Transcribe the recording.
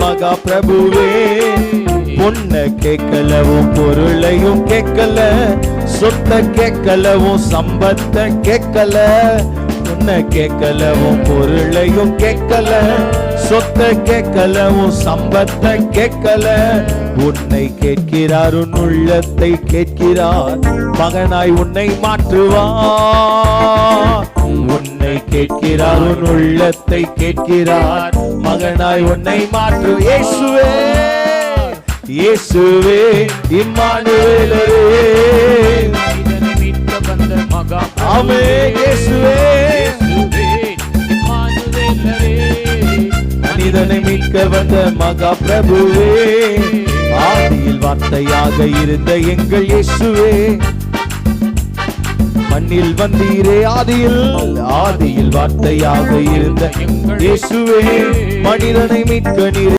மகா பிரபுவே பொண்ண கேட்கலவும் பொருளையும் கேட்கல சொத்த கேட்கலவும் சம்பத்த கேட்கல. பொண்ண கேட்கலவும் பொருளையும் கேட்கல சொத்த கேட்கலவும் சம்பத்த கேட்கல. உன்னை கேட்கிறார் உன் உள்ளத்தை கேட்கிறார் மகனாய் உன்னை மாற்றுவார். கேட்கிறார். உன் உள்ளத்தை கேட்கிறார். மகனாய் உன்னை மாற்று. இயேசுவே இயேசுவே இம்மானுவேலே மனிதனை மீட்க வந்த மகா ஆமே இயேசுவே. மனிதனை மீட்க வந்த மகா பிரபுவே. ஆதியில் வார்த்தையாக இருந்த எங்கள் இயேசுவே. மண்ணில் வந்தீரே ஆதியில். ஆதியில் வார்த்தையாக இருந்த இயேசுவே மனிதனை மீட்க நீர்.